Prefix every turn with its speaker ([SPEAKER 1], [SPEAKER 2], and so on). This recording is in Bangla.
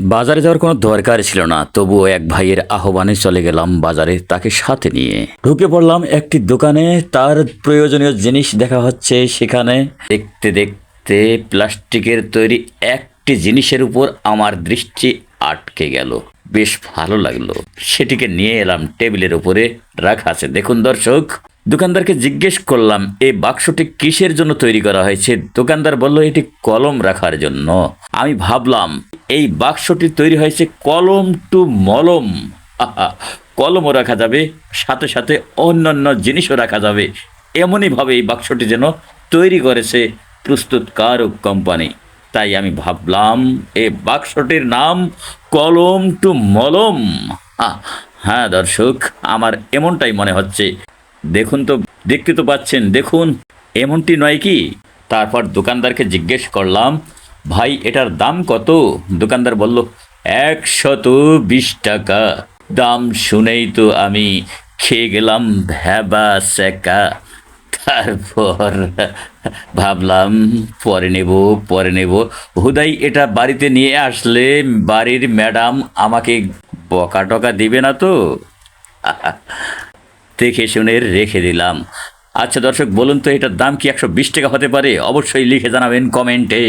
[SPEAKER 1] বাজারে যাওয়ার কোনো দরকার ছিল না, তবুও এক ভাইয়ের আহ্বানে চলে গেলাম বাজারে তাকে সাথে নিয়ে। ঢুকে পড়লাম একটি দোকানে, তার প্রয়োজনীয় জিনিস দেখা হচ্ছে সেখানে। দেখতে দেখতে প্লাস্টিকের তৈরি একটি জিনিসের উপর আমার দৃষ্টি আটকে গেল। বেশ ভালো লাগল। সেটিকে নিয়ে এলাম টেবিলের উপরে, রাখা আছে। দেখুন দর্শক, দোকানদারকে জিজ্ঞেস করলাম এই বাক্সটি কিসের জন্য তৈরি করা হয়েছে? দোকানদার বলল, এটি কলম রাখার জন্য। আমি ভাবলাম এই বাক্সটি তৈরি হয়েছে কলম টু মলম। কলমও রাখা যাবে, সাথে সাথে অন্যান্য জিনিসও রাখা যাবে। এমনইভাবে এই বাক্সটি যেন তৈরি করেছে প্রস্তুতকারক কোম্পানি। তাই আমি ভাবলাম এই বাক্সটির নাম কলম টু মলম। হ্যাঁ দর্শক, আমার এমনটাই মনে হচ্ছে। দেখুন তো, দেখতে তো পাচ্ছেন, দেখুন, এমনটি নয় কি? তারপর দোকানদারকে জিজ্ঞেস করলাম ভাই, এটার দাম কত? দোকানদার বলল, একশত বিশ টাকা। দাম শুনেই তো আমি খেয়ে গেলাম, ভ্যাবা সেকা তারপর ভাবলাম, পরে নেব পরে নেব। হুদাই, এটা বাড়িতে নিয়ে আসলে বাড়ির ম্যাডাম আমাকে বকা টকা দিবে না তো? দেখে শুনে রেখে দিলাম। আচ্ছা দর্শক, বলুন তো এটার দাম কি একশো বিশ টাকা হতে পারে? অবশ্যই লিখে জানাবেন কমেন্টে।